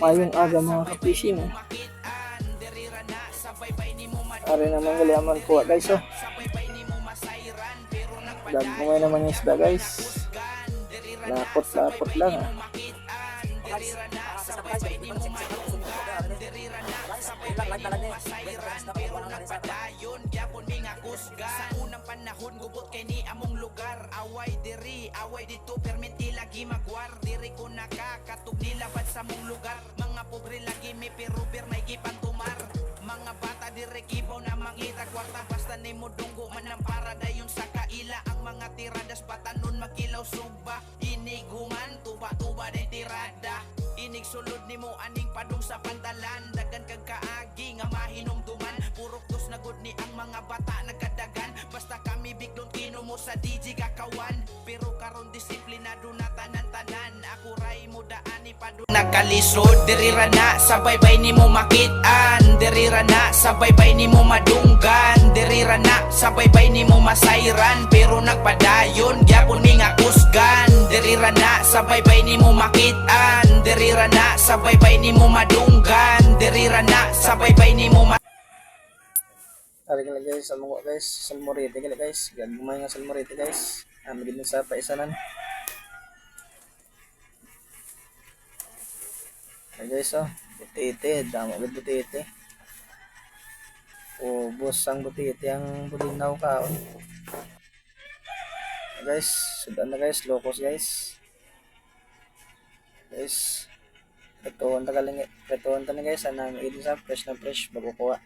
Mayong aga mga kapising. Ari naman galaman po guys oh. Gagawin naman yung isda guys. Lapot-lapot lang ah. sa unang panahon gubot kay ni among lugar away diri away dito perminti lagi magwar diri ko nakakatug nilabad sa mong lugar. Mga pobre lagi mi pero bir may gipantumar. Mga bata diri kibaw na mangita kwarta. Basta ni mo dunggo man ang paradayon sa kaila. Ang mga tiradas batanon magilaw sugba. Iniguman tuba tuba day tirada. Inig sulod nimo aning padung sa pandalan dagan kag kaagi nga mahinumduman purok dos na ni ang mga bata nagkadagan. Basta kami biglon kino mo sa DJ kakawan ako ray mo daani padung nagkalisod diri ra na sa baybay nimo makitaan. Diri ra na sa baybay nimo madunggan. Diri ra na sa baybay nimo masayran. Pero nagpadayon gyapon mi nga kusgan. Diri ra na sa baybay nimo makitaan. Diri ra na sa baybay nimo madunggan. Diri ra na sa baybay nimo ma- Ari kala guys, salmo guys, salmorete kala guys. Gagumay nga salmorete guys. Ah, magin sa paisanan. Ay guys oh, butete, damo gud butete. Ubos ang butete ang bulinaw ka oh. Ay, guys, sudan na guys, locos guys. Guys, ito ang tagaling, ito ang tanong guys, anang idin sa fresh na fresh bago kuha.